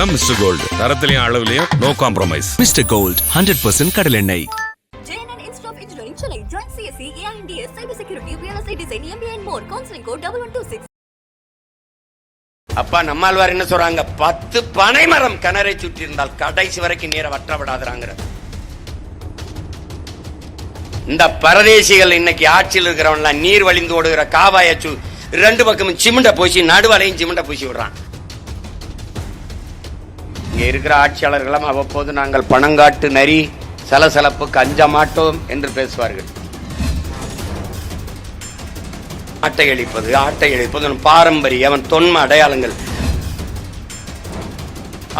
தான் mister gold தரத்திலையும் அளவுலயும் no compromise mister gold hundred percent Engineering, Chennai. Join CSE, AINDS, Cybersecurity, Real Estate Design, MBA and more. Counseling code 1126. அப்பா நம்மாழ்வார் என்ன சொல்றாங்க பத்து பனை மரம் கிணறை சுற்றி இருந்தால் கடைசி வரைக்கும் நீரை வற்றப்படாதுறாங்கிற இந்த பரதேசிகள் இன்னைக்கு ஆட்சியில் இருக்கிறவன்லாம் நீர் வழிந்து ஓடுகிற காவாய ரெண்டு பக்கமும் சிமெண்ட பூசி நடுவலையும் சிமெண்ட பூசி விடுறான் இங்கே இருக்கிற ஆட்சியாளர்களும் அவ்வப்போது நாங்கள் பணங்காட்டு நரி சலசலப்புக்கு அஞ்ச மாட்டோம் என்று பேசுவார்கள். ஆட்டை அழிப்பது ஆட்டை அழிப்பது பாரம்பரிய அவன் தொன்ம அடையாளங்கள்.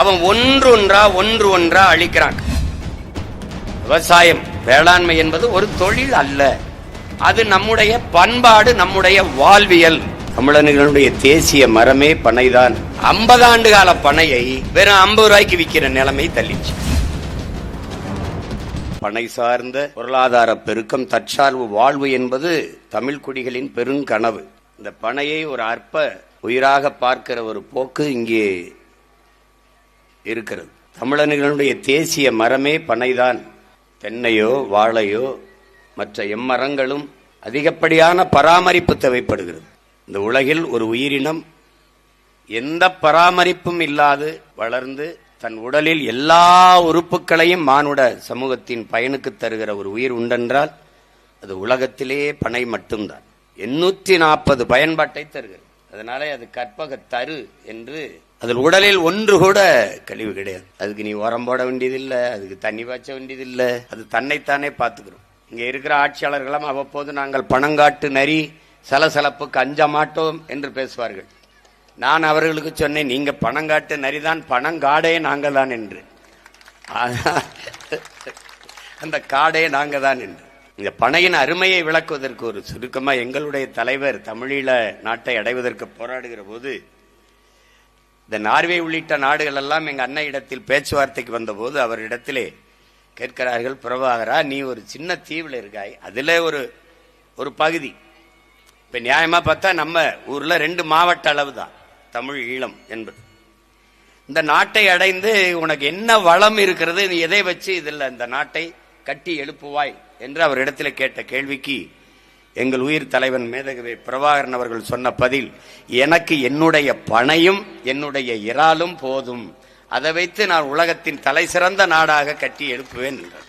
அவன் ஒன்று ஒன்றா ஒன்று ஒன்றா அழிக்கிறான். விவசாயம் வேளாண்மை என்பது ஒரு தொழில் அல்ல. அது நம்முடைய பண்பாடு நம்முடைய வாழ்வியல். தமிழர்களுடைய தேசிய மரமே பனைதான். ஐம்பது ஆண்டு கால பனையை வெறும் ஐம்பது ரூபாய்க்கு விற்கிற நிலைமை தள்ளிச்சு பனை சார்ந்த பொருளாதார பெருக்கம் தற்சார்பு வாழ்வு என்பது தமிழ் குடிகளின் பெருங்கனவு. இந்த பனையை ஒரு அற்ப உயிராக பார்க்கிற ஒரு போக்கு இங்கே இருக்கிறது. தமிழர்களுடைய தேசிய மரமே பனைதான். தென்னையோ வாழையோ மற்ற எம்மரங்களும் அதிகப்படியான பராமரிப்பு தேவைப்படுகிறது. இந்த உலகில் ஒரு உயிரினம் எந்த பராமரிப்பும் இல்லாது வளர்ந்து தன் உடலில் எல்லா உறுப்புகளையும் மானுட சமூகத்தின் பயனுக்கு தருகிற ஒரு உயிர் உண்டென்றால் அது உலகத்திலே பனை மட்டும்தான். எண்ணூற்றி நாற்பது பயன்பாட்டை தருகிறது. அதனால அது கற்பக தரு என்று அதில் உடலில் ஒன்று கூட கழிவு கிடையாது. அதுக்கு நீ உரம் போட வேண்டியதில்லை அதுக்கு தண்ணி பாய்ச்ச வேண்டியதில்லை அது தன்னைத்தானே பார்த்துக்கிறோம். இங்கே இருக்கிற ஆட்சியாளர்களும் அவ்வப்போது நாங்கள் பணங்காட்டு நரி சலசலப்புக்கு அஞ்ச மாட்டோம் என்று பேசுவார்கள். நான் அவர்களுக்கு சொன்னேன் நீங்க பணங்காட்டு நரிதான் பணங்காடே நாங்கள் தான் என்று. அந்த காடே நாங்க தான் என்று. இந்த பனையின் அருமையை விளக்குவதற்கு ஒரு சுருக்கமா எங்களுடைய தலைவர் தமிழீழ நாட்டை அடைவதற்கு போராடுகிற போது இந்த நார்வே உள்ளிட்ட நாடுகள் எல்லாம் எங்க அன்னை இடத்தில் பேச்சுவார்த்தைக்கு வந்தபோது அவரிடத்திலே கேட்கிறார்கள் பிரபாகரா நீ ஒரு சின்ன தீவில் இருக்காய். அதுல ஒரு ஒரு பகுதி. இப்ப நியாயமா பார்த்தா நம்ம ஊர்ல ரெண்டு மாவட்ட அளவு தான் தமிழ் ஈழம் என்பது. இந்த நாட்டை அடைந்து உனக்கு என்ன வளம் இருக்கிறது நீ எதை வச்சு இதில் இந்த நாட்டை கட்டி எழுப்புவாய் என்று அவர் இடத்துல கேட்ட கேள்விக்கு எங்கள் உயிர் தலைவன் மேதகவே பிரபாகரன் அவர்கள் சொன்ன பதில் எனக்கு என்னுடைய பனையும் என்னுடைய இறாலும் போதும். அதை வைத்து நான் உலகத்தின் தலை சிறந்த நாடாக கட்டி எழுப்புவேன் என்றார்.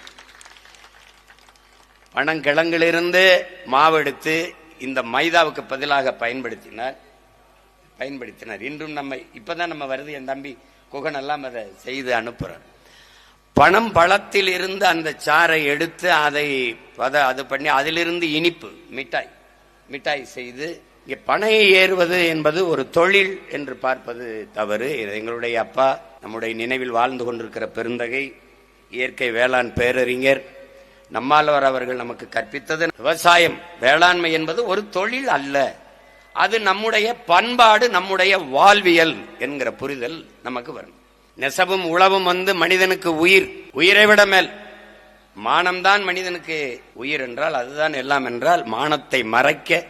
பனங்கிழங்கிலிருந்து மாவெடுத்து இந்த மைதாவுக்கு பதிலாக பயன்படுத்தினார். பயன்படுத்தினார். இன்றும் நம்ம இப்பதான் நம்ம வருது. என் தம்பி குகன் எல்லாம் அதை செய்து அனுப்புறார். பணம் பழத்தில் இருந்து அந்த சாறை எடுத்து அதை அது பண்ணி அதிலிருந்து இனிப்பு மிட்டாய் மிட்டாய் செய்து இங்கே பனையை ஏறுவது என்பது ஒரு தொழில் என்று பார்ப்பது தவறு. இது எங்களுடைய அப்பா நம்முடைய நினைவில் வாழ்ந்து கொண்டிருக்கிற பெருந்தகை இயற்கை வேளாண் பேரறிஞர் நம்மாழ்வார் அவர்கள் நமக்கு கற்பித்தது. விவசாயம் வேளாண்மை என்பது ஒரு தொழில் அல்ல. அது நம்முடைய பண்பாடு நம்முடைய வாழ்வியல் என்கிற புரிதல் நமக்கு வரும். நெசவும் உழவும் வந்து மனிதனுக்கு உயிர் உயிரை விட மேல். மானம்தான் மனிதனுக்கு உயிர் என்றால் அதுதான் எல்லாம் என்றால் மானத்தை மறைக்க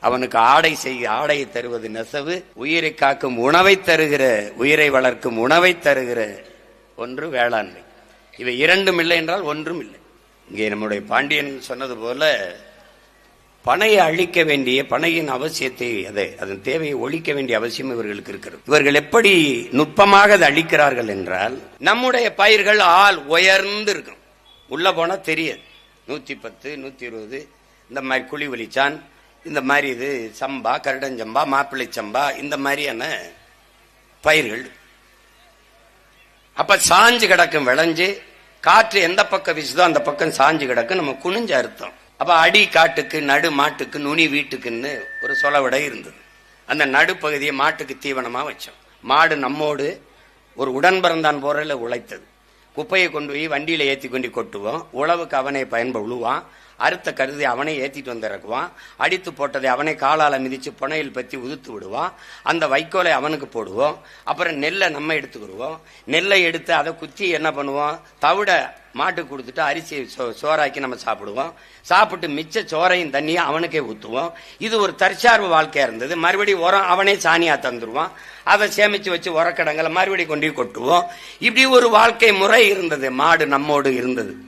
அவனுக்கு ஆடை செய்ய ஆடையை தருவது நெசவு உயிரை காக்கும் உணவை தருகிற உயிரை வளர்க்கும் உணவை தருகிற ஒன்று வேளாண்மை. இவை இரண்டும் இல்லை என்றால் ஒன்றும் இல்லை. இங்கே நம்முடைய பாண்டியன் சொன்னது போல பனையை அழிக்க வேண்டிய பனையின் அவசியத்தை அதை அதன் தேவையை ஒழிக்க வேண்டிய அவசியம் இவர்களுக்கு இருக்கிறது. இவர்கள் எப்படி நுட்பமாக அதை அழிக்கிறார்கள் என்றால் நம்முடைய பயிர்கள் ஆள் உயர்ந்து இருக்கும் உள்ள போனா தெரியாது. நூத்தி பத்து நூத்தி இருபது இந்த மாதிரி குழி வலிச்சான் இந்த மாதிரி இது சம்பா கருடஞ்சம்பா மாப்பிள்ளை சம்பா இந்த மாதிரியான பயிர்கள். அப்ப சாஞ்சு கிடக்கும் விளைஞ்சு காற்று எந்த பக்கம் வீசுதோ அந்த பக்கம் சாஞ்சு கிடக்கு நம்ம குனிஞ்ச அர்த்தம். அப்ப அடி காட்டுக்கு நடு மாட்டுக்கு நுனி வீட்டுக்குன்னு ஒரு சொலவிடை இருந்தது. அந்த நடுப்பகுதியை மாட்டுக்கு தீவனமா வச்சோம். மாடு நம்மோடு ஒரு உடன்பிறந்தான் போரில் உழைத்தது. குப்பையை கொண்டு போய் வண்டியில ஏத்தி கொண்டு கொட்டுவோம். உழவுக்கு அவனை பயன்படுவான் அறுத்த கருதி அவனே ஏத்திட்டு வந்திருக்குவான் அடித்து போட்டதை அவனே காலால மிதிச்சு புனையில் பத்தி உதுத்து விடுவான். அந்த வைக்கோலை அவனுக்கு போடுவோம். அப்புறம் நெல்லை நம்ம எடுத்துக்கிடுவோம். நெல்லை எடுத்து அதை குத்தி என்ன பண்ணுவோம்? தவிட மாட்டுக்கு கொடுத்துட்டு அரிசி சோ- சோறாக்கி நம்ம சாப்பிடுவோம். சாப்பிட்டு மிச்ச சோறையும் தண்ணியும் அவனுக்கே ஊத்துவோம். இது ஒரு தற்சார்பு வாழ்க்கையா இருந்தது. மறுபடியும் உரம் அவனே சாணியா தந்துருவான். அதை சேமிச்சு வச்சு உரக்கடங்களை மறுபடியும் கொண்டு கொட்டுவோம். இப்படி ஒரு வாழ்க்கை முறை இருந்தது. மாடு நம்மோடு இருந்தது.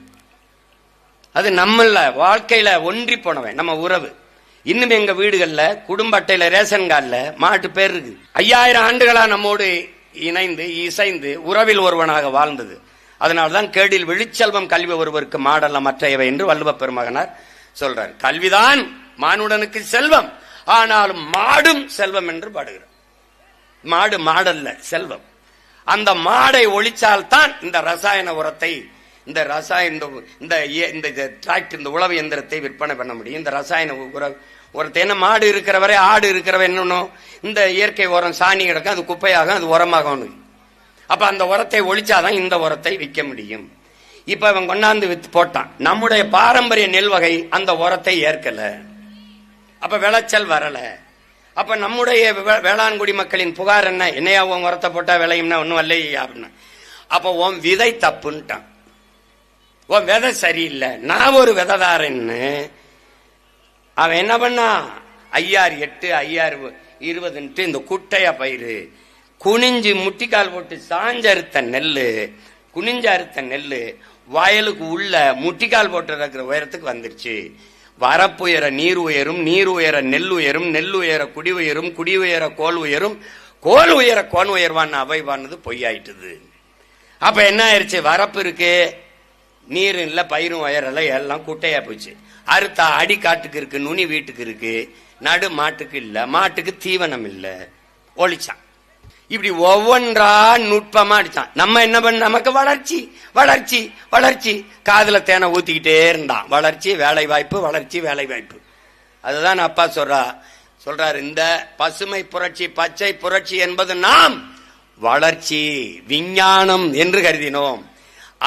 அது நம்மள வாழ்க்கையில ஒன்றி போனவன் நம்ம உறவு. இன்னும் எங்க வீடுகள்ல குடும்ப அட்டையில ரேஷன் கார்டில் மாட்டு பேர் இருக்கு. ஐயாயிரம் ஆண்டுகளா நம்மோடு இணைந்து இசைந்து உறவில் ஒருவனாக வாழ்ந்தது. அதனால்தான் கேடில் விழிச்செல்வம் கல்வி ஒருவருக்கு மாடல்ல மற்றையவை என்று வல்லுவ பெருமகனார் சொல்றார். கல்விதான் மானுடனுக்கு செல்வம் ஆனாலும் மாடும் செல்வம் என்று பாடுகிறார். மாடு மாடல்ல செல்வம். அந்த மாடை ஒழிச்சால்தான் இந்த ரசாயன உரத்தை இந்த ரசாயன இந்த இந்த இய- இந்த டிராக்டர் இந்த உழவு எந்திரத்தை விற்பனை பண்ண முடியும். இந்த ரசாயன உர உரத்தை என்ன மாடு இருக்கிறவரை ஆடு இருக்கிறவ என்னணும் இந்த இயற்கை உரம் சாணி கிடக்கும் அது குப்பையாகும் அது உரமாகும் அப்ப அந்த உரத்தை ஒழிச்சாதான் இந்த உரத்தை விற்க முடியும். இப்ப அவன் கொண்டாந்து வித்து போட்டான். நம்முடைய பாரம்பரிய நெல் வகை அந்த உரத்தை ஏற்கல. அப்ப விளைச்சல் வரல. அப்ப நம்முடைய வே- வேளாண்குடி மக்களின் புகார் என்ன? என்னையா உன் உரத்தை போட்டா விளையும்னா ஒன்றும் இல்லையா அப்படின்னு. அப்ப உன் விதை தப்புன்ட்டான். உன் விதை சரியில்லை. நான் ஒரு விதைதாரன்னு. அவன் என்ன பண்ணா? ஐயாறு எட்டு ஐயாறு இருபதுன்ட்டு இந்த குட்டைய பயிறு. குனிஞ்சு முட்டிக்கால் போட்டு சாஞ்சறுத்த நெல் குனிஞ்சு அறுத்த நெல் வயலுக்கு உள்ள முட்டிக்கால் போட்டு இருக்கிற உயரத்துக்கு வந்துருச்சு. வரப்புயர நீர் உயரும் நீர் உயர நெல் உயரும் நெல் உயர குடி உயரும் குடி உயர கோல் உயரும். கோல் உயர கோன் உயர்வான்னு அவைவானது பொய்யாயிட்டுது. அப்ப என்ன ஆயிடுச்சு வரப்பு இருக்கு. நீர் இல்லை பயிரும் உயரல எல்லாம் குட்டையா போச்சு. அறுத்தா அடி காட்டுக்கு இருக்கு நுனி வீட்டுக்கு இருக்கு. நடு மாட்டுக்கு இல்லை மாட்டுக்கு தீவனம் இல்லை. ஒழிச்சான். இப்படி ஒவ்வொன்றா நுட்பமா அடிச்சான். நம்ம என்ன பண்ண நமக்கு வளர்ச்சி வளர்ச்சி வளர்ச்சி. காதல தேனை ஊத்திக்கிட்டே இருந்தான். வளர்ச்சி வேலை வாய்ப்பு வளர்ச்சி வேலை வாய்ப்பு அதுதான் அப்பா சொல்றா. சொல்றாரு இந்த பசுமை புரட்சி பச்சை புரட்சி என்பது நாம் வளர்ச்சி விஞ்ஞானம் என்று கருதினோம்.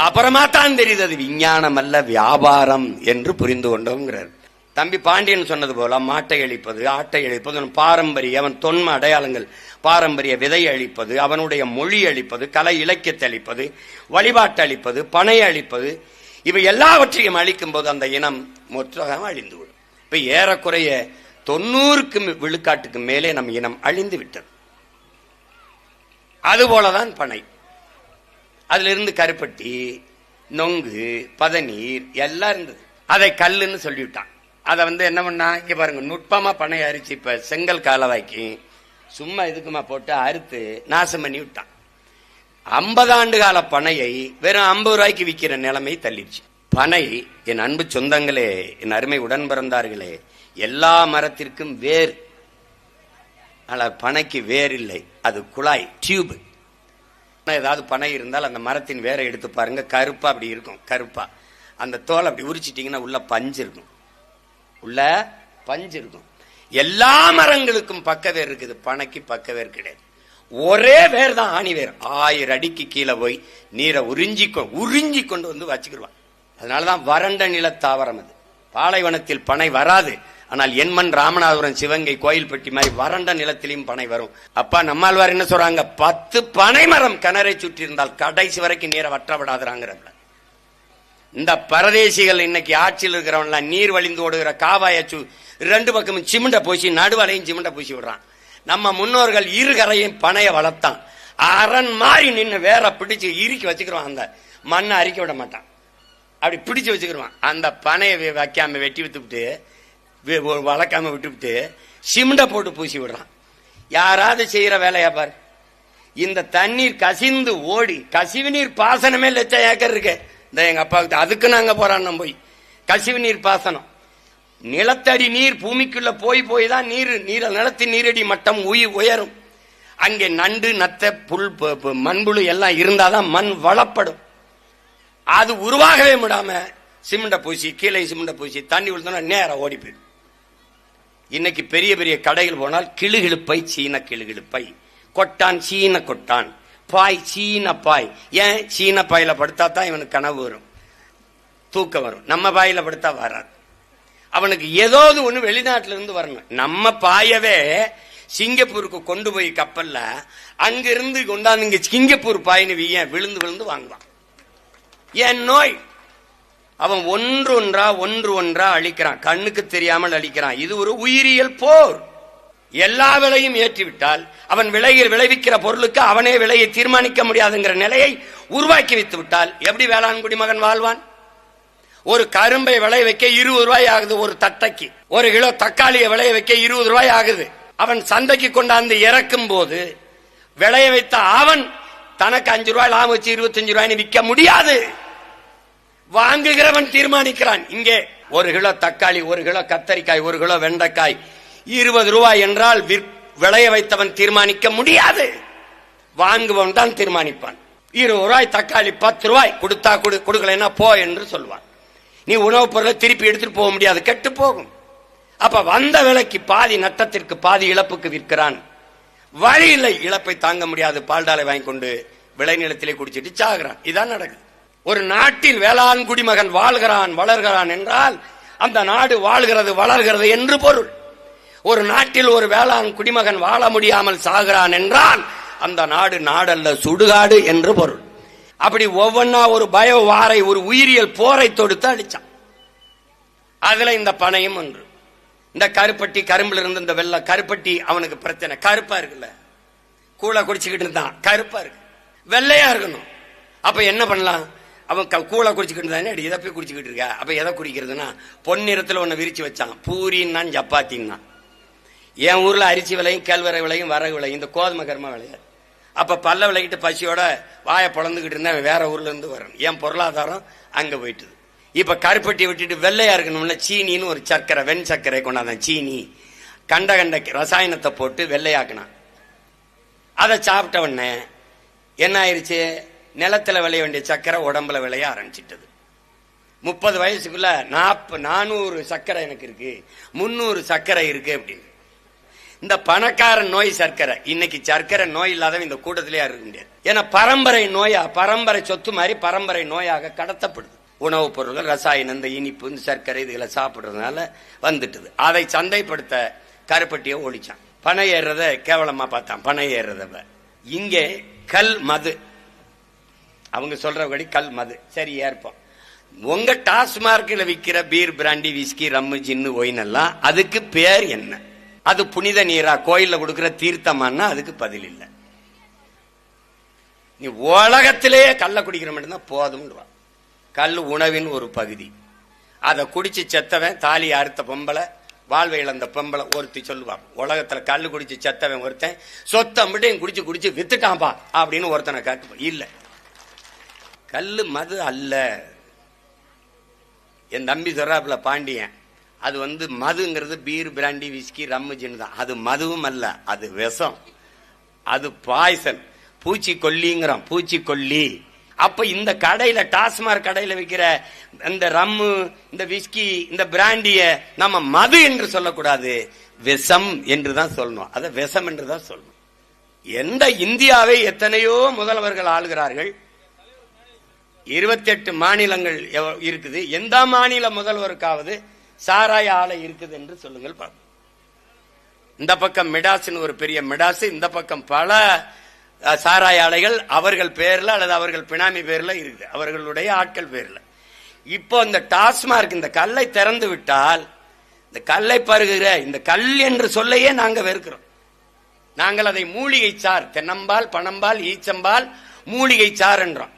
அப்புறமா தான் தெரியுது அது விஞ்ஞானம் அல்ல வியாபாரம் என்று புரிந்து கொண்டோங்கிறார். தம்பி பாண்டியன் சொன்னது போல மாட்டை அழிப்பது ஆட்டை அழிப்பது பாரம்பரிய அவன் தொன்ம அடையாளங்கள் பாரம்பரிய விதை அழிப்பது அவனுடைய மொழி அழிப்பது கலை இலக்கியத்தை அழிப்பது வழிபாட்டு அழிப்பது பனை அழிப்பது இவை எல்லாவற்றையும் அழிக்கும் போது அந்த இனம் மொத்தமாக அழிந்துவிடும். இப்ப ஏறக்குறைய தொண்ணூறுக்கு விழுக்காட்டுக்கு மேலே நம் இனம் அழிந்து விட்டது அதுபோலதான் பனை. அதுல இருந்து கருப்பட்டி நொங்கு பதநீர் எல்லாம் இருந்தது. அதை கல்லுன்னு சொல்லிவிட்டான். அதை வந்து என்ன பண்ணா இங்க பாருங்க நுட்பமா பனை அரிச்சு இப்ப செங்கல் காலவாக்கி சும்மா இதுக்குமா போட்டு அறுத்து நாசம் பண்ணி விட்டான். ஐம்பது ஆண்டு கால பனையை வெறும் ஐம்பது ரூபாய்க்கு விற்கிற நிலைமை தள்ளிடுச்சு. பனை என் அன்பு சொந்தங்களே என் அருமை உடன் பிறந்தார்களே எல்லா மரத்திற்கும் வேர். ஆனால் பனைக்கு வேர் இல்லை அது குழாய் டியூப். ஏதாவது பனை இருந்தால் அந்த மரத்தின் வேரை எடுத்து பாருங்க. கருப்பா அப்படி இருக்கும். கருப்பா. அந்த தோல் அப்படி உரிச்சிட்டிங்கன்னா உள்ள பஞ்சு இருக்கும். உள்ள பஞ்சு இருக்கும். எல்லா மரங்களுக்கும் பக்க வேர் இருக்குது. பனைக்கு பக்க வேர் கிடையாது. ஒரே வேர் தான் ஆணி வேர். ஆயிரம் அடிக்கு கீழே போய் நீரை உறிஞ்சி கொ- உறிஞ்சி கொண்டு வந்து வச்சுக்கிடுவான் அதனாலதான் வறண்ட நில தாவரம் அது. பாலைவனத்தில் பனை வராது. ஆனால் எண்மண் ராமநாதபுரம் சிவகங்கை கோயில்பட்டி மாதிரி வறண்ட நிலத்திலையும் பனை வரும். அப்பா நம்மாழ்வார் என்ன சொல்றாங்க? பத்து பனை மரம் கிணறை சுற்றி இருந்தால் கடைசி வரைக்கும் நீரை வற்ற விடாதுறாங்கிறப்ப இந்த பரதேசிகள் இன்னைக்கு ஆட்சியில் இருக்கிறவன்லாம் நீர் வழிந்து ஓடுகிற காவாய ரெண்டு பக்கமும் சிமெண்ட பூசி நடுவலையும் சிமெண்ட பூசி விடுறான். நம்ம முன்னோர்கள் இரு கரையும் பனைய வளர்த்தான். அரண் மாறி நின்று வேற பிடிச்சு இறுக்கி வச்சுக்கிறோம் அந்த மண்ணை அரிக்க விட மாட்டான். அப்படி பிடிச்சு வச்சுக்கிருவான். அந்த பனையை வைக்காம வெட்டி வித்துவிட்டு வளர்க்காம விட்டுவிட்டு சிமெண்டை போட்டு பூசி விடுறான். யாராவது செய்யற வேலையா பாரு. இந்த தண்ணீர் கசிந்து ஓடி கசிவு நீர் பாசனமே லட்சம் ஏக்கர் இருக்கு. இந்த எங்க அப்பாவுக்கு அதுக்கு நாங்க போறான் போய் கசிவு நீர் பாசனம். நிலத்தடி நீர் பூமிக்குள்ள போய் போய் தான் நீர் நீர நிலத்தின் நீரடி மட்டம் உயிர் உயரும். அங்கே நண்டு நத்த புல் மண்புழு எல்லாம் இருந்தாதான் மண் வளப்படும். அது உருவாகவே விடாம சிமெண்ட பூசி கீழே சிமெண்ட பூசி தண்ணி விழுந்தோன்னா நேரம் ஓடி போயிடும். இன்னைக்கு பெரிய பெரிய கடைகள் போனால் கிளுகிழுப்பை சீன கிளுகிழுப்பை கொட்டான் சீன கொட்டான். பாய் சீன பாய். ஏன் சீன பாயில படுத்தா தான் இவனுக்கு கனவு வரும்? தூக்கம் வரும். நம்ம பாயில படுத்தா வராது. அவனுக்கு ஏதாவது ஒண்ணு வெளிநாட்டுல இருந்து வரணும். நம்ம பாயவே சிங்கப்பூருக்கு கொண்டு போய் கப்பல்ல அங்கிருந்து கொண்டாந்து இங்க சிங்கப்பூர் பாயின்னு வீயன் விழுந்து விழுந்து வாங்குவான். என் நோய்? அவன் ஒன்று ஒன்றா ஒன்று ஒன்றா அழிக்கிறான். கண்ணுக்கு தெரியாமல் அழிக்கிறான். இது ஒரு உயிரியல் போர். எல்லா விலையும் ஏற்றிவிட்டால் அவன் விலையில் விளைவிக்கிற பொருளுக்கு அவனே விலையை தீர்மானிக்க முடியாதுங்கிற நிலையை உருவாக்கி வைத்து விட்டால் எப்படி வேளாண் குடிமகன் வாழ்வான்? ஒரு கரும்பை விளை வைக்க இருபது ரூபாய் ஆகுது ஒரு தட்டைக்கு. ஒரு கிலோ தக்காளியை விளைய வைக்க இருபது ரூபாய் ஆகுது. அவன் சந்தைக்கு கொண்டாந்து இறக்கும் போது விளைய வைத்த அவன் தனக்கு அஞ்சு ரூபாய் லாபம் வச்சு இருபத்தஞ்சு ரூபாய்னு விற்க முடியாது. வாங்குகிறவன் தீர்மானிக்கிறான். இங்கே ஒரு கிலோ தக்காளி ஒரு கிலோ கத்தரிக்காய் ஒரு கிலோ வெண்டைக்காய். இருபது ரூபாய் என்றால் விற்- விளைய வைத்தவன் தீர்மானிக்க முடியாது. வாங்குவன் தான் தீர்மானிப்பான். இருபது ரூபாய் தக்காளி பத்து ரூபாய் கொடுத்தா கொடு கொடுக்கலைன்னா போ என்று சொல்வான். நீ உணவுப் பொருளை திருப்பி எடுத்துட்டு போக முடியாது கெட்டு போகும். அப்ப வந்த விலைக்கு பாதி நட்டத்திற்கு பாதி இழப்புக்கு விற்கிறான். வழி இல்லை இழப்பை தாங்க முடியாது. பால்டாலை வாங்கி கொண்டு விளைநிலத்திலே குடிச்சிட்டு சாகுறான். இதான் நடக்குது. ஒரு நாட்டில் வேளாண் குடிமகன் வாழ்கிறான் வளர்கிறான் என்றால் அந்த நாடு வாழ்கிறது வளர்கிறது என்று பொருள். ஒரு நாட்டில் ஒரு வேளாண் குடிமகன் வாழ முடியாமல் சாகிறான் என்றால் அந்த நாடு நாடல்ல சுடுகாடு என்று பொருள். அப்படி ஒவ்வொன்னா ஒரு பயோ வாரை ஒரு உயிரியல் போரை தொடுத்து அடிச்சான். அதுல இந்த பனையும் ஒன்று. இந்த கருப்பட்டி கரும்புல இருந்து இந்த வெள்ளை கருப்பட்டி அவனுக்கு பிரச்சனை. கருப்பா இருக்குல்ல? கூழ குடிச்சுக்கிட்டு இருந்தான். கருப்பா இருக்கு. வெள்ளையா இருக்கணும். அப்ப என்ன பண்ணலாம்? அவன் க- கூழ குடிச்சுக்கிட்டு இருந்தானே இதை போய் குடிச்சுக்கிட்டு இருக்கா? அப்ப எதை குடிக்கிறதுனா பொன்னிறத்துல ஒண்ணு விரிச்சு வச்சான் பூரின்னா சப்பாத்தின்னா என் ஊர்ல அரிசி விலையும் கேழ்வரை விலையும் வரகு விலையும் இந்த கோதுமை கருமா விளையாது. அப்ப பல்ல விளைக்கிட்டு பசியோட வாயை பொழந்துகிட்டு இருந்தா வேற ஊர்ல இருந்து வரணும் என் பொருளாதாரம் அங்க போயிட்டுது. இப்ப கருப்பட்டி விட்டுட்டு வெள்ளையா இருக்கணும்ல சீனின்னு ஒரு சர்க்கரை வெண் சர்க்கரை கொண்டாந்தான் சீனி. கண்ட கண்ட ரசாயனத்தை போட்டு வெள்ளையாக்கினான். அதை சாப்பிட்ட உடனே என்ன ஆயிடுச்சு நிலத்துல விளைய வேண்டிய சர்க்கரை உடம்புல விளைய ஆரம்பிச்சிட்டது. முப்பது வயசுக்குள்ள நாற்ப நானூறு சர்க்கரை எனக்கு இருக்கு. முன்னூறு சர்க்கரை இருக்கு அப்படின்னு. இந்த பணக்கார நோய் சர்க்கரை. இன்னைக்கு சர்க்கரை நோய் இல்லாதவன் இந்த கூட்டத்திலேயே இருக்க முடியாது. ஏன்னா பரம்பரை நோயா பரம்பரை சொத்து மாதிரி பரம்பரை நோயாக கடத்தப்படுது. உணவுப் பொருள்கள் ரசாயனம் இந்த இனிப்பு இந்த சர்க்கரை இதுகளை சாப்பிட்றதுனால வந்துட்டுது. அதை சந்தைப்படுத்த கருப்பட்டியை ஒழிச்சான் பனை ஏறுறத கேவலமா பார்த்தான். பனை ஏறுறத. இங்கே கல் மது அவங்க சொல்றபடி கல் மது. சரி ஏற்போம். உங்க டாஸ்மார்க்கில் விற்கிற beer brandy whisky rum gin wine எல்லாம் அதுக்கு பேர் என்ன? அது புனித நீரா கோயிலில் கொடுக்கிற தீர்த்தமானா அதுக்கு பதில் இல்லை. நீ உலகத்திலேயே கல்ல குடிக்கிற மட்டும்தான் போதும்ன்றா கல் உணவின் ஒரு பகுதி. அதை குடிச்சு செத்தவன் தாலி அறுத்த பொம்பளை வாழ்வை இழந்த பொம்பளை ஒருத்தி சொல்லுவான் உலகத்துல கல் குடிச்சு செத்தவன் ஒருத்தன் சொத்தை மட்டும் குடிச்சு குடிச்சு வித்துட்டான்பா அப்படின்னு ஒருத்தனை காட்டு இல்லை. கல் மது அல்ல. என் தம்பி சொல்றாப்புல பாண்டியன். அது வந்து மதுங்கிறது beer brandy whisky rum gin தான். அது மதுவும் அல்ல அது விஷம். அது பாய்சன் பூச்சிக்கொல்லிங்கிறோம் பூச்சிக்கொல்லி. அப்ப இந்த கடையில டாஸ்மாக் கடையில விற்கிற இந்த ரம்மு இந்த விஸ்கி இந்த பிராண்டிய நம்ம மது என்று சொல்லக்கூடாது விஷம் என்று தான் சொல்லணும். அதை விஷம் என்று தான் சொல்லணும். எந்த இந்தியாவை எத்தனையோ முதல்வர்கள் ஆளுகிறார்கள். இருபத்தி எட்டு மாநிலங்கள் இருக்குது. எந்த மாநில முதல்வருக்காவது சாராய ஆலை இருக்குது என்று சொல்லுங்கள் பார்ப்போம் இந்த பக்கம் மிடாஸ்னு ஒரு பெரிய மிடாஸ் இந்த பக்கம் பல சாராய ஆலைகள் அவர்கள் பேர்ல அல்லது அவர்கள் பினாமி பேர்ல இருக்குது. அவர்களுடைய ஆட்கள் பேர்ல. இப்போ இந்த டாஸ்மார்க் இந்த கல்லை திறந்து விட்டால் இந்த கல்லை பருகிற இந்த கல் என்று சொல்லையே நாங்க வெறுக்கிறோம். நாங்கள் அதை மூலிகை சார் தென்னம்பால் பணம்பால் ஈச்சம்பால் மூலிகை சார் என்றோம்.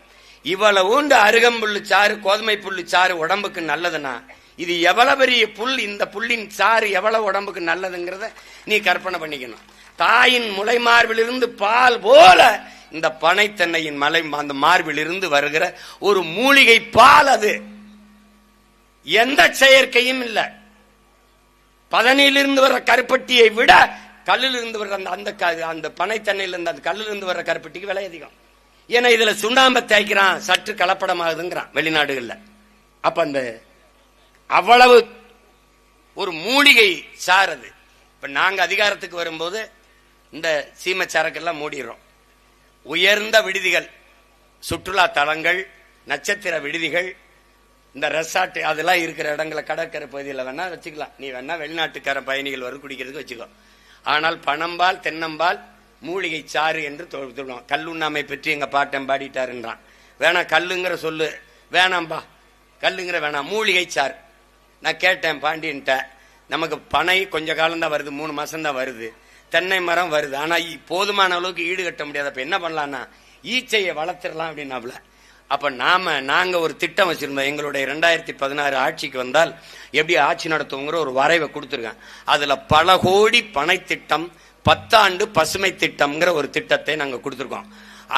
இவ்வளவுண்டு அருகம்புல்லு சாறு கோதுமை புல்லு சாறு உடம்புக்கு நல்லதுன்னா இது எவ்வளவு பெரிய புல் இந்த புல்லின் சாறு எவ்வளவு உடம்புக்கு நல்லதுங்கிறத நீ கற்பனை பண்ணிக்கணும். தாயின் முளை மார்பிலிருந்து பால் போல இந்த பனைத்தன்னையின் மலை அந்த மார்பிலிருந்து வருகிற ஒரு மூலிகை பால் அது. எந்த செயற்கையும் இல்லை. பதனியிலிருந்து வர்ற கருப்பட்டியை விட கல்லில் இருந்து வர்ற அந்த அந்த க- அந்த பனைத்தன்னையிலிருந்து அந்த கல்லில் இருந்து வர்ற கருப்பட்டிக்கு விலை அதிகம். ஏன்னா இதுல சுண்ணாம்பை தேய்க்கிறான் சற்று கலப்படமாகுதுங்கிறான் வெளிநாடுகள்ல. அப்ப அந்த அவ்வளவு ஒரு மூலிகை சார் அது. இப்ப நாங்க அதிகாரத்துக்கு வரும்போது இந்த சீமை சரக்கெல்லாம் மூடிடுறோம். உயர்ந்த விடுதிகள் சுற்றுலா தலங்கள் நட்சத்திர விடுதிகள் இந்த ரெசார்ட் அதெல்லாம் இருக்கிற இடங்கள கடற்கரை பகுதியில் வேணா வச்சுக்கலாம். நீ வேணா வெளிநாட்டுக்கார பயணிகள் வரும் குடிக்கிறதுக்கு வச்சுக்கோ. ஆனால் பணம்பால் தென்னம்பால் மூலிகை சாறு என்று தொழுவோம் கல்லுண்ணாமை பற்றி எங்கள் பாட்டன் பாடிட்டாருன்றான் வேணாம் கல்லுங்கிற சொல்லு. வேணாம்பா கல்லுங்கிற வேணாம். மூலிகை சாறு. நான் கேட்டேன் பாண்டியன்ட்ட. நமக்கு பனை கொஞ்ச காலம் தான் வருது. மூணு மாசம் தான் வருது. தென்னை மரம் வருது. ஆனால் போதுமான அளவுக்கு ஈடு கட்ட முடியாது. அப்போ என்ன பண்ணலான்னா ஈச்சையை வளர்த்துடலாம் அப்படின்னாப்புல. அப்போ நாம் நாங்கள் ஒரு திட்டம் வச்சுருந்தோம். எங்களுடைய ரெண்டாயிரத்தி பதினாறு ஆட்சிக்கு வந்தால் எப்படி ஆட்சி நடத்துவோங்கிற ஒரு வரைவை கொடுத்துருக்கேன். அதில் பல கோடி பனை திட்டம் பத்தாண்டு பசுமை திட்டம்ங்கிற ஒரு திட்டத்தை நாங்கள் கொடுத்துருக்கோம்.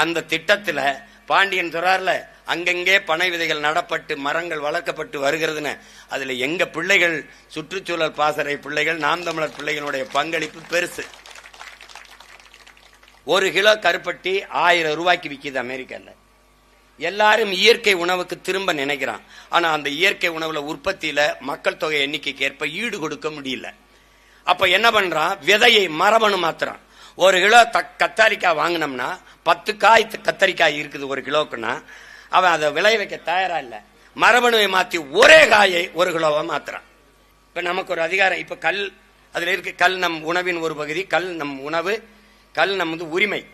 அந்த திட்டத்தில் பாண்டியன் சொல்றாருல அங்கங்கே பனை விதைகள் நடப்பட்டு மரங்கள் வளர்க்கப்பட்டு வருகிறதுன்னு அதில் எங்கள் பிள்ளைகள் சுற்றுச்சூழல் பாசறை பிள்ளைகள் நாம் தமிழர் பிள்ளைகளுடைய பங்களிப்பு பெருசு. ஒரு கிலோ கருப்பட்டி ஆயிரம் ரூபாய்க்கு விற்கிது அமெரிக்காவில் எல்லாரும் இயற்கை உணவுக்கு திரும்ப நினைக்கிறான். ஆனால் அந்த இயற்கை உணவில் உற்பத்தியில் மக்கள் தொகை எண்ணிக்கைக்கு ஏற்ப ஈடு கொடுக்க முடியல. அப்ப என்ன பண்றான் விதையை மரபணு மாத்துறான். ஒரு கிலோ த- கத்தரிக்காய் வாங்கினோம்னா பத்து காய் த- கத்தரிக்காய் இருக்குது ஒரு கிலோக்குன்னா அவன் அதை விளைய வைக்க தயாரா இல்ல. மரபணுவை மாத்தி ஒரே காயை ஒரு கிலோவா மாத்துறான். இப்ப நமக்கு ஒரு அதிகாரம் இப்ப கல் அதுல இருக்கு கல் நம் உணவின் ஒரு பகுதி கல் நம் உணவு கல் நமது உரிமை.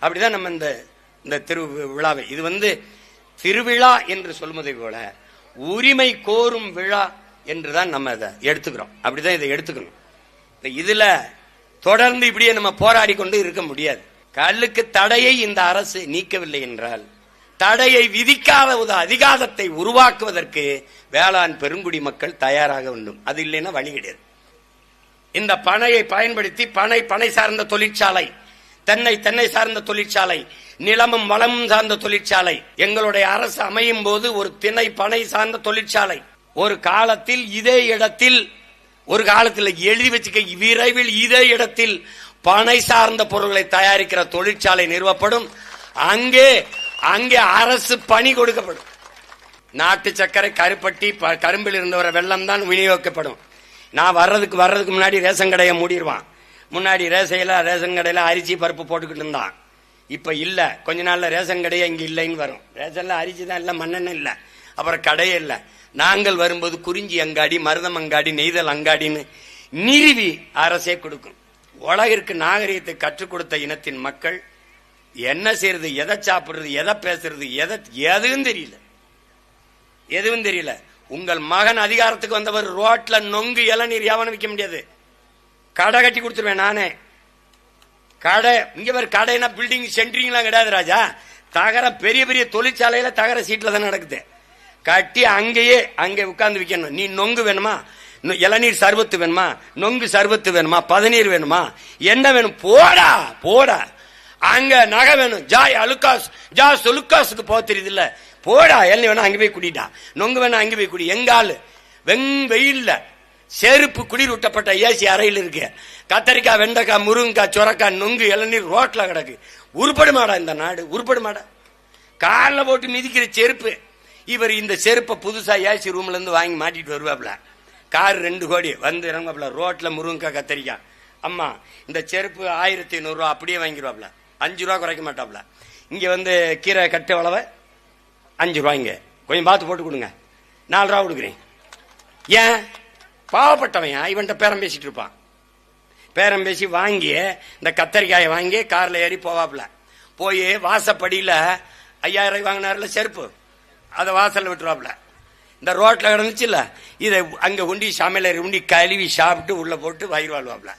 அப்படிதான் நம்ம இந்த இந்த திரு விழாவை. இது வந்து திருவிழா என்று சொல்வதை போல உரிமை கோரும் விழா என்றுதான் நம்ம இதை எடுத்துக்கிறோம். அப்படிதான் இதை எடுத்துக்கணும். இதுல தொடர்ந்து இப்படியே நம்ம போராடி கொண்டு இருக்க முடியாது. கல்லுக்கு தடையை இந்த அரசு நீக்கவில்லை என்றால் தடையை விதிக்காத ஒரு அதிகாரத்தை உருவாக்குவதற்கு வேளாண் பெருங்குடி மக்கள் தயாராக வேண்டும். அது இல்லைன்னா வழி கிடையாது. இந்த பனையை பயன்படுத்தி பனை பனை சார்ந்த தொழிற்சாலை தென்னை தென்னை சார்ந்த தொழிற்சாலை நிலமும் வளமும் சார்ந்த தொழிற்சாலை எங்களுடைய அரசு அமையும் போது ஒரு திணை பனை சார்ந்த தொழிற்சாலை. ஒரு காலத்தில் இதே இடத்தில் ஒரு காலத்தில் எழுதி வச்சுக்க விரைவில் இதே இடத்தில் பனை சார்ந்த பொருட்களை தயாரிக்கிற தொழிற்சாலை நிறுவப்படும். அங்கே அங்கே அரசு பணி கொடுக்கப்படும். நாட்டு சர்க்கரை கருப்பட்டி ப- கரும்பில் இருந்து வர வெள்ளம் தான் விநியோகிக்கப்படும். நான் வர்றதுக்கு வர்றதுக்கு முன்னாடி ரேஷன் கடையை மூடிடுவான் முன்னாடி ரேசையில ரேஷன் கடையில அரிசி பருப்பு போட்டுக்கிட்டு இருந்தான். இப்ப இல்ல. கொஞ்ச நாள்ல ரேஷன் கடையே இங்க இல்லைன்னு வரும். ரேஷன்ல அரிசி தான் இல்ல மண்ணெண்ணெய் இல்ல. அப்புறம் கடையே இல்லை. நாங்கள் வரும்போது குறிஞ்சி அங்காடி மருதம் அங்காடி நெய்தல் அங்காடின்னு நிறுவி அரசே கொடுக்கும். உலகிற்கு நாகரிகத்தை கற்றுக் கொடுத்த இனத்தின் மக்கள் என்ன செய்யறது எதை சாப்பிடுறது எதை பேசுறது எதை எதுவும் தெரியல. எதுவும் தெரியல. உங்கள் மகன் அதிகாரத்துக்கு வந்தவர் ரோட்ல நொங்கு இளநீர் எவனும் விற்க முடியாது. கடை கட்டி கொடுத்துருவேன் நானே. கடை இங்க பேர் கடைனா பில்டிங் சென்ட்ரிங்லாம் கிடையாது ராஜா. தகர பெரிய பெரிய தொழிற்சாலையில தகர சீட்ல தான் நடக்குது. கட்டி அங்கேயே அங்கே உட்கார்ந்து விற்கணும் நீ நொங்கு வேணுமா? இளநீர் சர்பத்து வேணுமா? நொங்கு சர்பத்து வேணுமா? பதநீர் வேணுமா? என்ன வேணும்? போடா போடா. அங்க நகை வேணும். ஜாய் அலுக்காஸ் ஜா சொலுக்காஸுக்கு போக தெரியுது இல்ல போடா எல்லாம் வேணா அங்கே போய் குடிடா. நொங்கு வேணா அங்கே போய் குடி. எங்காலு? வெங் வெயில்ல. செருப்பு குளிர் ஊட்டப்பட்ட ஏசி அறையில் இருக்கு. கத்தரிக்காய் வெண்டைக்காய் முருங்கக்காய் சுரக்காய் நொங்கு இளநீர் ரோட்ல கிடக்கு. உருப்படுமாடா இந்த நாடு? உருப்படுமாடா? காலில் போட்டு மிதிக்கிற செருப்பு. இவர் இந்த செருப்பை புதுசா ஏசி ரூம்ல இருந்து வாங்கி மாட்டிட்டு வருவாப்ல கார் ரெண்டு கோடி. வந்து இறங்குவாப்ல ரோட்ல முருங்கக்காய் கத்தரிக்காய். அம்மா இந்த செருப்பு ஆயிரத்தி ஐநூறுரூவா அப்படியே வாங்கிடுவாப்ல அஞ்சு ரூபா குறைக்க மாட்டாப்ல இங்க வந்து கீரை கட்டு வளவை அஞ்சு ரூபாய்ங்க கொஞ்சம் பார்த்து போட்டு கொடுங்க. நாலு ரூபா கொடுக்குறேன். ஏன்? பாவப்பட்டவன் இவன்கிட்ட பேரம் பேசிட்டு இருப்பான். பேரம் பேசி வாங்கி இந்த கத்தரிக்காயை வாங்கி கார்ல ஏறி போவாப்ல போய் வாசப்படியில ஐயாயிரம் வாங்கினார்ல செருப்பு. அதை வாசலில் விட்டுருவாப்ல. இந்த ரோட்டில் கிடந்துச்சுல்ல இதை அங்கே உண்டி சமையலர் உண்டி கழுவி சாப்பிட்டு உள்ளே போட்டு வயிறு வாழ்வாப்ல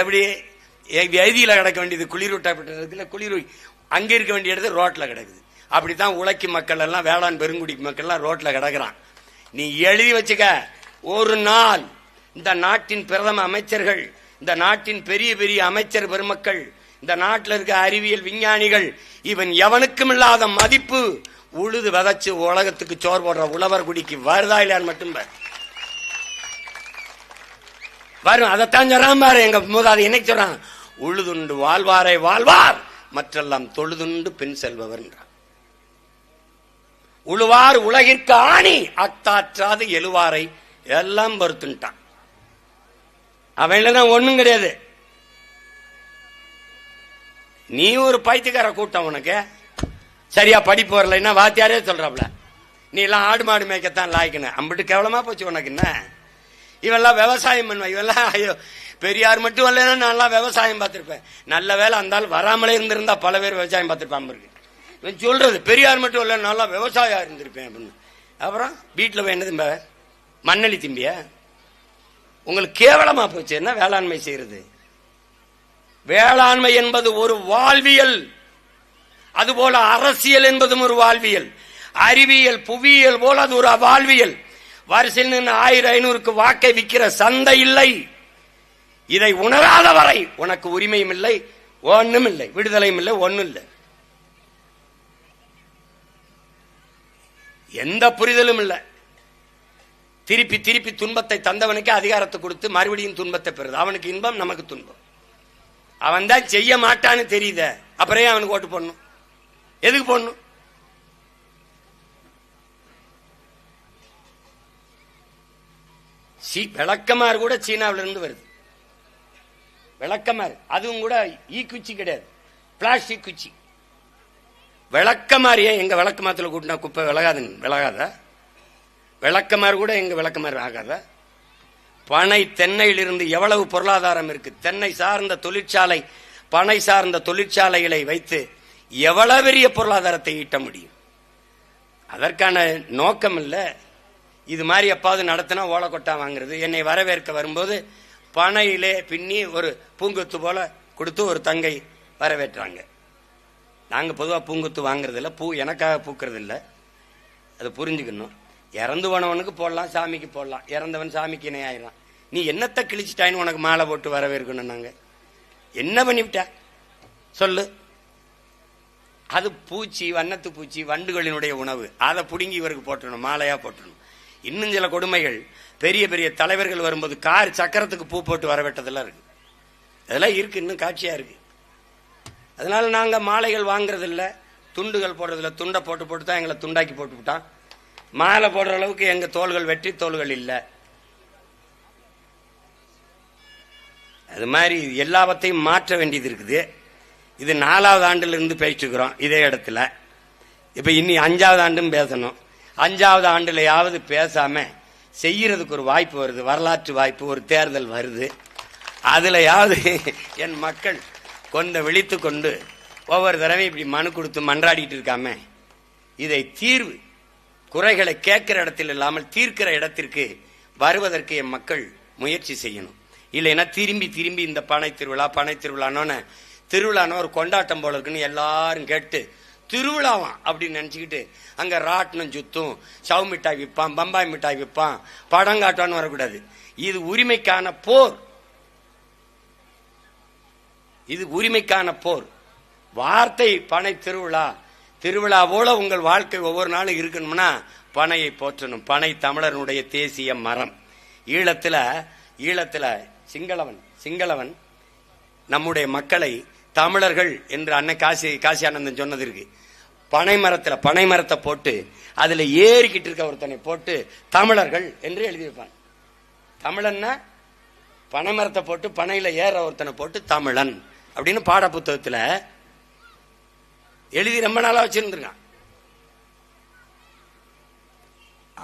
எப்படி வேதியில் கிடக்க வேண்டியது குளிர் விட்டப்பட்டதுல குளிர் அங்கே இருக்க வேண்டிய இடத்து ரோட்டில் கிடக்குது. அப்படி தான் உழைக்கும் மக்கள் எல்லாம் வேளாண் பெருங்குடி மக்கள்லாம் ரோட்டில் கிடக்கிறான் கிடக்குறான். நீ எழுதி வச்சுக்க ஒரு நாள் இந்த நாட்டின் பிரதம அமைச்சர்கள் இந்த நாட்டின் பெரிய பெரிய அமைச்சர் பெருமக்கள் இந்த நாட்டில் இருக்க அறிவியல் விஞ்ஞானிகள் இவன் எவனுக்கும் இல்லாத மதிப்பு உழுது விதைச்சு உலகத்துக்கு சோறு போடுற உழவர் குடிக்கு. வருதா இல்லையான்னு மட்டும் பாரு. வரும் அதைத்தான் சொல்றான் பாரு எங்க மூதாதை என்னைக்கு சொல்றான்? உழுதுண்டு வாழ்வாரை வாழ்வார் மற்றெல்லாம் தொழுதுண்டு பின் செல்பவர் உழுவார் உலகிற்கு ஆணி அத்தாற்றாது எழுவாரை எல்லாம் பொறுத்துட்டான் அவன்லதான் ஒண்ணும் கிடையாது. நீ ஒரு பைத்தியக்கார கூட்டம் உனக்கு. சரியா படிப்பு வரலைன்னா வாத்தியாரே சொல்றாப்ல. நீ எல்லாம் ஆடு மாடு மேய்க்கத்தான் லாய்க்கணும் அம்பிட்டு கேவலமா போச்சு உனக்கு என்ன? இவெல்லாம் விவசாயம் பண்ணுவேன் இவெல்லாம் ஐயோ பெரியார் மட்டும் இல்லைன்னா நான்லாம் விவசாயம் பார்த்துருப்பேன். நல்ல வேலை அந்தாலும் வராமலே இருந்திருந்தா பல பேர் விவசாயம் பார்த்துருப்பேன் இருக்கு இவன் சொல்றது பெரியார் மட்டும் இல்லை நல்லா விவசாயம் இருந்திருப்பேன் அப்படின்னு. அப்புறம் வீட்டில் போய் என்ன திம்ப? மண்ணலி திம்பியா? உங்களுக்கு கேவலமா போச்சு என்ன வேளாண்மை செய்யறது? வேளாண்மை என்பது ஒரு வாழ்வியல். அதுபோல அரசியல் என்பதும் ஒரு வாழ்வியல். அறிவியல் புவியியல் போல அது ஒரு வாழ்வியல். வரிசையில் நின்று ஆயிரம் ஐநூறுக்கு வாக்கை விற்கிற சந்தை இல்லை. இதை உணராத வரை உனக்கு உரிமையும் இல்லை ஒன்னும் இல்லை. விடுதலையும் இல்லை ஒன்னும் இல்லை. எந்த புரிதலும் இல்லை. திருப்பி திருப்பி துன்பத்தை தந்தவனுக்கு அதிகாரத்தை கொடுத்து மறுபடியும் துன்பத்தை பெறுது. அவனுக்கு இன்பம் நமக்கு துன்பம். அவன் தான் செய்ய மாட்டான்னு தெரியுத. அப்புறம் அவனுக்கு ஓட்டு போடணும். எதுக்கு போடணும்? சி விளக்கமாறு கூட சீனாவில இருந்து வருது. விளக்கமாறு. அதுவும் கூட ஈ குச்சி கிடையாது. பிளாஸ்டிக் குச்சி. விளக்கமாரியே எங்க விளக்கமாத்துல கூட்டினா குப்பை விலகாது விலகாத? விளக்கமாறு கூட எங்க விளக்கமாறு ஆகாதா? பனை தென்னையிலிருந்து எவ்வளவு பொருளாதாரம் இருக்கு? தென்னை சார்ந்த தொழிற்சாலை பனை சார்ந்த தொழிற்சாலைகளை வைத்து எவ்வளவு பெரிய பொருளாதாரத்தை ஈட்ட முடியும்? அதற்கான நோக்கம் இல்லை. இது மாதிரி எப்பாவது நடத்தினா ஓலக்கொட்டா வாங்குறது. என்னை வரவேற்க வரும்போது பனையிலே பின்னி ஒரு பூங்கொத்து போல கொடுத்து ஒரு தங்கை வரவேற்றாங்க. நாங்கள் பொதுவாக பூங்கொத்து வாங்குறதில்ல. பூ எனக்காக பூக்கிறது இல்லை அதை புரிஞ்சுக்கணும். இறந்து போனவனுக்கு போடலாம் சாமிக்கு போடலாம். இறந்தவன் சாமிக்கு இணையாயிரம் நீ என்னத்தை கிழிச்சிட்டாயின்னு உனக்கு மாலை போட்டு வரவேற்கணும் நாங்கள் என்ன பண்ணிவிட்ட? சொல்லு. அது பூச்சி வண்ணத்து பூச்சி வண்டுகளினுடைய உணவு. அதை பிடுங்கி இவருக்கு போட்டணும் மாலையா போட்டணும். இன்னும் சில கொடுமைகள். பெரிய பெரிய தலைவர்கள் வரும்போது கார் சக்கரத்துக்கு பூ போட்டு வரவேட்டதெல்லாம் இருக்கு. அதெல்லாம் இருக்கு இன்னும் காட்சியா இருக்கு. அதனால நாங்க மாலைகள் வாங்குறது இல்ல துண்டுகள் போடுறதில்ல. துண்டை போட்டு போட்டு தான் எங்களை துண்டாக்கி போட்டு விட்டான். மாலை போடுற அளவுக்கு எங்க தோள்கள் வெற்றி தோள்கள் இல்லை. அது மாதிரி எல்லாவற்றையும் மாற்ற வேண்டியது இருக்குது. இது நாலாவது ஆண்டுல இருந்து பேசிட்டு இருக்கிறோம் இதே இடத்துல. இப்ப இனி அஞ்சாவது ஆண்டும் பேசணும். அஞ்சாவது ஆண்டுலையாவது பேசாம செய்யறதுக்கு ஒரு வாய்ப்பு வருது வரலாற்று வாய்ப்பு ஒரு தேர்தல் வருது. அதுலயாவது என் மக்கள் கொஞ்சம் விழித்து கொண்டு ஒவ்வொரு தடவை இப்படி மனு கொடுத்து மன்றாடிட்டு இருக்காம இதை தீர்வு குறைகளை கேட்கிற இடத்தில் இல்லாமல் தீர்க்கிற இடத்திற்கு வருவதற்கு என் மக்கள் முயற்சி செய்யணும். இல்லைன்னா திரும்பி திரும்பி இந்த பனை திருவிழா பனை திருவிழான்னு திருவிழான்னா ஒரு கொண்டாட்டம் போல இருக்குன்னு எல்லாரும் கேட்டு திருவிழாவான் அப்படின்னு நினச்சிக்கிட்டு அங்கே ராட்டினம் சுத்தும் சவு மிட்டாய் விற்பான் பம்பாய் மிட்டாய் விற்பான் படம் காட்டான்னு வரக்கூடாது. இது உரிமைக்கான போர். இது உரிமைக்கான போர். வார்த்தை பனை திருவிழா. திருவிழா போல உங்கள் வாழ்க்கை ஒவ்வொரு நாளும் இருக்கணும்னா பனையை போற்றணும். பனை தமிழனுடைய தேசிய மரம். ஈழத்தில் ஈழத்தில் சிங்களவன் சிங்களவன் நம்முடைய மக்களை தமிழர்கள் என்று அன்னை காசி காசி ஆனந்தன் சொன்னது இருக்கு. பனை மரத்துல பனை மரத்தை போட்டு அதுல ஏறிக்கிட்டு இருக்க ஒருத்தனை போட்டு தமிழர்கள் என்று எழுதியிருப்பான். தமிழன்னா பனை மரத்தை போட்டு பனையில ஏற ஒருத்தனை போட்டு தமிழன் அப்படின்னு பாட புத்தகத்துல எழுதி ரொம்ப நாளா வச்சிருந்திருக்கான்.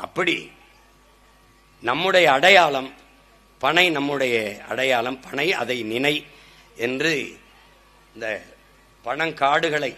அப்படி நம்முடைய அடையாளம் பனை நம்முடைய அடையாளம் பனை அதை நினை என்று இந்த பணங்காடுகளை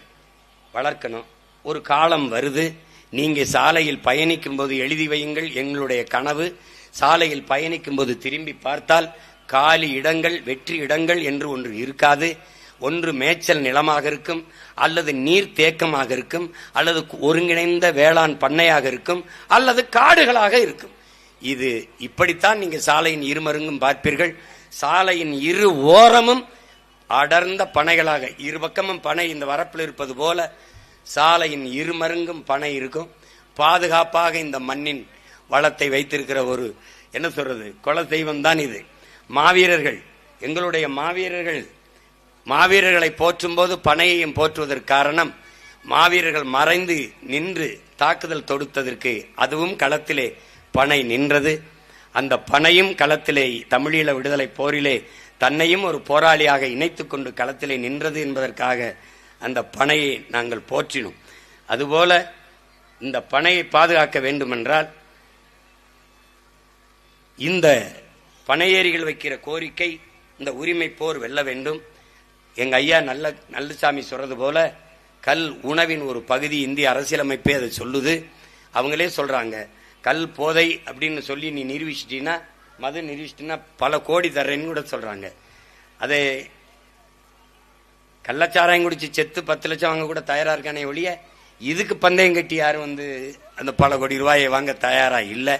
வளர்க்கணும். ஒரு காலம் வருது. நீங்க சாலையில் பயணிக்கும் போது எழுதி வையுங்கள். எங்களுடைய கனவு. சாலையில் பயணிக்கும் போது திரும்பி பார்த்தால் காலி இடங்கள் வெற்றி இடங்கள் என்று ஒன்று இருக்காது. ஒன்று மேய்ச்சல் நிலமாக இருக்கும். அல்லது நீர் தேக்கமாக இருக்கும். அல்லது ஒருங்கிணைந்த வேளாண் பண்ணையாக இருக்கும். அல்லது காடுகளாக இருக்கும். இது இப்படித்தான் நீங்க சாலையின் இருமருங்கும் பார்ப்பீர்கள். சாலையின் இரு ஓரமும் அடர்ந்த பனைகளாக இரு பக்கமும் பனை இந்த வரப்பில் இருப்பது போல சாலையின் இருமருங்கும் பனை இருக்கும். பாதுகாப்பாக இந்த மண்ணின் வளத்தை வைத்திருக்கிற ஒரு என்ன சொல்றது குல தெய்வம் தான் இது. மாவீரர்கள் எங்களுடைய மாவீரர்கள் மாவீரர்களை போற்றும் போது பனையையும் போற்றுவதற்கு காரணம் மாவீரர்கள் மறைந்து நின்று தாக்குதல் தொடுத்ததற்கு அதுவும் களத்திலே பனை நின்றது. அந்த பனையும் களத்திலே தமிழீழ விடுதலை போரிலே தன்னையும் ஒரு போராளியாக இணைத்து கொண்டு களத்திலே நின்றது என்பதற்காக அந்த பனையை நாங்கள் போற்றினோம். அதுபோல இந்த பனையை பாதுகாக்க வேண்டுமென்றால் இந்த பனையேறிகள் வைக்கிற கோரிக்கை இந்த உரிமை போர் வெல்ல வேண்டும். எங்க ஐயா நல்ல நல்லசாமி சொல்றது போல கல் உணவின் ஒரு பகுதி இந்திய அரசியலமைப்பே அதை சொல்லுது. அவங்களே சொல்றாங்க கல் போதை அப்படின்னு சொல்லி நீ நிரூபிச்சிட்டீங்கன்னா மது நிரூபிச்சிட்டீன்னா பல கோடி தர்றேன்னு கூட சொல்றாங்க. அதை கள்ளச்சாராயம் குடிச்சு செத்து பத்து லட்சம் வாங்க கூட தயாரா இருக்கானே ஒழிய இதுக்கு பந்தயம் கட்டி யாரும் வந்து அந்த பல கோடி ரூபாயை வாங்க தயாரா இல்லை.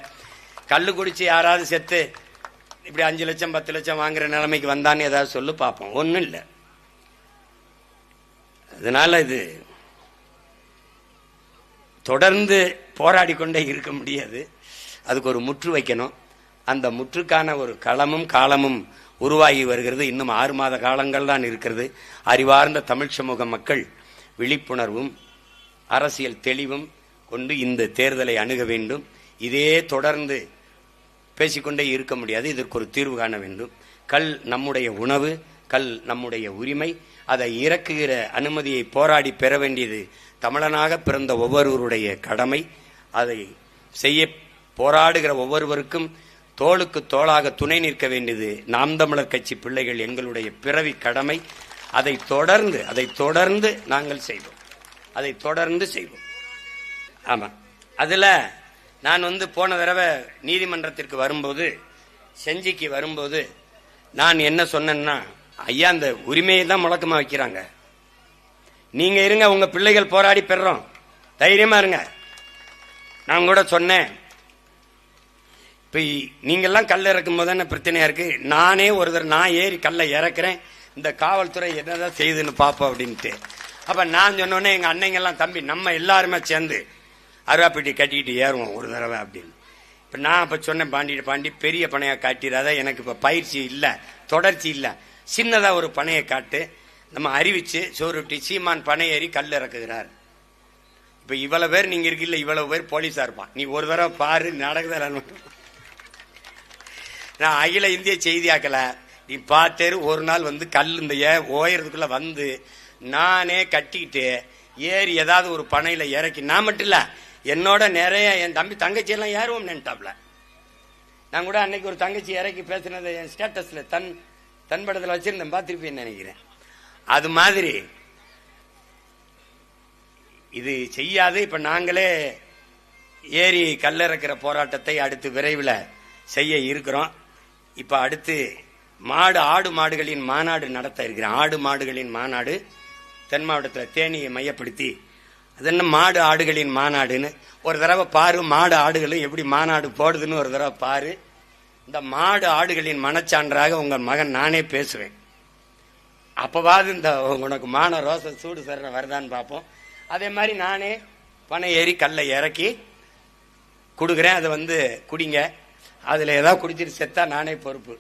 கல் குடிச்சு யாராவது செத்து இப்படி அஞ்சு லட்சம் பத்து லட்சம் வாங்குற நிலைமைக்கு வந்தான்னு ஏதாவது சொல்லு பார்ப்போம் ஒன்றும் இல்லை. அதனால இது தொடர்ந்து போராடி கொண்டே இருக்க முடியாது. அதுக்கு ஒரு முற்று வைக்கணும். அந்த முற்றுக்கான ஒரு களமும் காலமும் உருவாகி வருகிறது. இன்னும் ஆறு மாத காலங்கள் தான் இருக்கிறது. அறிவார்ந்த தமிழ் சமூக மக்கள் விழிப்புணர்வும் அரசியல் தெளிவும் கொண்டு இந்த தேர்தலை அணுக வேண்டும். இதே தொடர்ந்து பேசிக்கொண்டே இருக்க முடியாது. இதற்கு ஒரு தீர்வு காண வேண்டும். கல் நம்முடைய உணவு கல் நம்முடைய உரிமை அதை இறக்குகிற அனுமதியை போராடி பெற வேண்டியது தமிழனாக பிறந்த ஒவ்வொருவருடைய கடமை. அதை செய்ய போராடுகிற ஒவ்வொருவருக்கும் தோளுக்கு தோளாக துணை நிற்க வேண்டியது நாம் தமிழர் கட்சி பிள்ளைகள் எங்களுடைய பிறவி கடமை. அதை தொடர்ந்து அதை தொடர்ந்து நாங்கள் செய்வோம். அதை தொடர்ந்து செய்வோம். ஆமா. அதுல நான் வந்து போன தடவை நீதிமன்றத்திற்கு வரும்போது செஞ்சிக்கு வரும்போது நான் என்ன சொன்னேன்னா ஐயா அந்த உரிமையை தான் முழக்கமா வைக்கிறாங்க. நீங்க இருங்க உங்க பிள்ளைகள் போராடி பெறோம். தைரியமா இருங்க. நான் கூட சொன்னேன் இப்போ நீங்கள்லாம் கல் இறக்கும் போது என்ன பிரச்சனையாக இருக்குது நானே ஒரு தடவை நான் ஏறி கல்லை இறக்குறேன். இந்த காவல்துறை என்னதான் செய்யுதுன்னு பார்ப்போம் அப்படின்ட்டு. அப்போ நான் சொன்னோன்னே எங்கள் அன்னைங்கெல்லாம் தம்பி நம்ம எல்லாருமே சேர்ந்து அருவாப்பட்டி கட்டிக்கிட்டு ஏறுவோம் ஒரு தடவை அப்படின்னு. இப்போ நான் அப்போ சொன்னேன் பாண்டிட்டு பாண்டி பெரிய பனையை காட்டிடாத எனக்கு இப்போ பயிற்சி இல்லை தொடர்ச்சி இல்லை. சின்னதாக ஒரு பனையை காட்டு. நம்ம அறிவிச்சு சோறுட்டி சீமான் பனை ஏறி கல் இறக்குகிறார். இப்போ இவ்வளோ பேர் நீங்கள் இருக்கீல்ல இவ்வளோ பேர் போலீஸாக இருப்பான். நீ ஒரு தடவை பாரு நடக்குதா நான் அகில இந்திய செய்தியாக்கல. நீ பார்த்தேரு ஒரு நாள் வந்து கல் இந்த ஏ ஓயறதுக்குள்ள வந்து நானே கட்டிக்கிட்டு ஏறி ஏதாவது ஒரு பனையில இறக்கி நான் மட்டும் இல்ல என்னோட நிறைய என் தம்பி தங்கச்சி எல்லாம் ஏறுவோம் நினைட்டாப்ல நான் கூட அன்னைக்கு ஒரு தங்கச்சி இறக்கி பேசினது என் ஸ்டேட்டஸ்ல தன் தன் படத்துல வச்சிருந்தேன் பார்த்திருப்பேன்னு நினைக்கிறேன். அது மாதிரி இது செய்யாது. இப்ப நாங்களே ஏறி கல்லிறக்கிற போராட்டத்தை அடுத்து விரைவில் செய்ய இருக்கிறோம். இப்ப அடுத்து மாடு ஆடு மாடுகளின் மாநாடு நடத்த இருக்கிறேன். ஆடு மாடுகளின் மாநாடு தென் மாவட்டத்தில் தேனியை மையப்படுத்தி அது என்ன மாடு ஆடுகளின் மாநாடுன்னு? ஒரு தடவை பாரு மாடு ஆடுகளும் எப்படி மாநாடு போடுதுன்னு ஒரு தடவை பாரு. இந்த மாடு ஆடுகளின் மனச்சான்றாக உங்கள் மகன் நானே பேசுவேன். அப்போவாது இந்த உனக்கு மான ரோச சூடு சரண வருதான்னு பார்ப்போம். அதே மாதிரி நானே பனை ஏறி கல்லை இறக்கி கொடுக்குறேன். அதை வந்து குடிங்க. அதில் ஏதாவது குடிச்சிட்டு செத்தா நானே பொறுப்பு.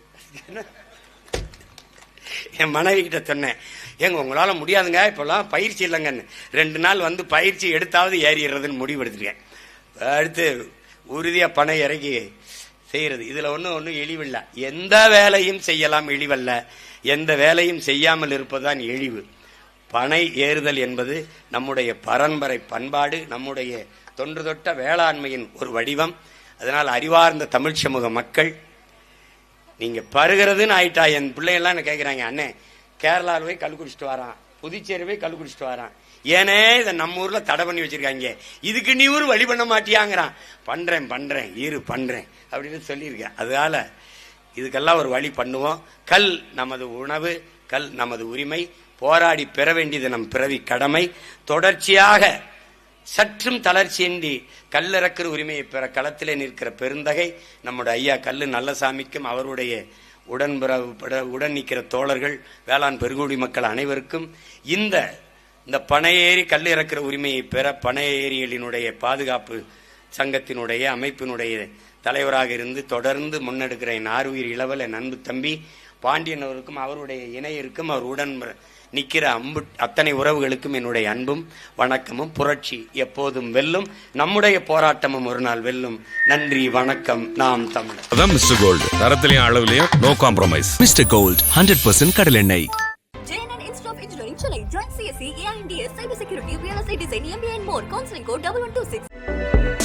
என் மனைவி கிட்ட சொன்னேன் ஏங்க உங்களால முடியாதுங்க இப்பெல்லாம் பயிற்சி இல்லைங்கன்னு. ரெண்டு நாள் வந்து பயிற்சி எடுத்தாவது ஏறிடுறதுன்னு முடிவு எடுத்துருக்கேன் அடுத்து உறுதியா பணம் இறக்கி செய்யறது. இதுல ஒன்றும் ஒன்றும் இழிவில்ல. எந்த வேலையும் செய்யலாம் இழிவல்ல. எந்த வேலையும் செய்யாமல் இருப்பதுதான் இழிவு. பனை ஏறுதல் என்பது நம்முடைய பரம்பரை பண்பாடு நம்முடைய தொன்று தொட்ட வேளாண்மையின் ஒரு வடிவம். அதனால் அறிவார்ந்த தமிழ் சமூக மக்கள் நீங்கள் பருகிறதுன்னு ஆயிட்டா என் பிள்ளைகள்லாம் என்ன கேட்குறாங்க அண்ணே கேரளாவில் போய் கல் குடிச்சிட்டு வரான் புதுச்சேரி போய் கல் குடிச்சிட்டு வரான். ஏனே இதை நம்ம ஊரில் தடை பண்ணி வச்சுருக்காங்க. இதுக்கு நீ ஊர் வழி பண்ண மாட்டியாங்கிறான். பண்ணுறேன் பண்ணுறேன் இரு பண்ணுறேன் அப்படின்னு சொல்லியிருக்கேன். அதனால இதுக்கெல்லாம் ஒரு வழி பண்ணுவோம். கல் நமது உணவு கல் நமது உரிமை. போராடி பெற வேண்டியது நம் பிறவி கடமை. தொடர்ச்சியாக சற்றும் தளர்ச்சியின்றி கல்லிறக்கிற உரிமையை பெற களத்திலே நிற்கிற பெருந்தகை நம்முடைய ஐயா கல்லு நல்லசாமிக்கும் அவருடைய உடன்பட உடன் நிற்கிற தோழர்கள் வேளாண் பெருங்குடி மக்கள் அனைவருக்கும் இந்த இந்த பனையேறி கல் இறக்கிற உரிமையை பெற பனையேரிகளினுடைய பாதுகாப்பு சங்கத்தினுடைய அமைப்பினுடைய தலைவராக இருந்து தொடர்ந்து முன்னெடுக்கிற என் ஆர்வீர் இளவல் என் அன்பு தம்பி பாண்டியன் அவருக்கும் அவருடைய இணையருக்கும் அவர் உடன் நிக்கிற அம்பு அத்தனை உறவுகளுக்கும் என்னுடைய அன்பும் வணக்கமும் புரட்சி எப்போதும் வெல்லும் நம்முடைய போராட்டமும் ஒரு நாள் வெல்லும் நன்றி வணக்கம் நாம் தமிழர் அதான் மிஸ்டர் கோல்டு தரத்திலையும் அளவுலயும் no compromise mister gold hundred percent Engineering, Chennai. Join CSE, AINDS, Cybersecurity, Real Estate Design, MBA and more. Counseling code 1126.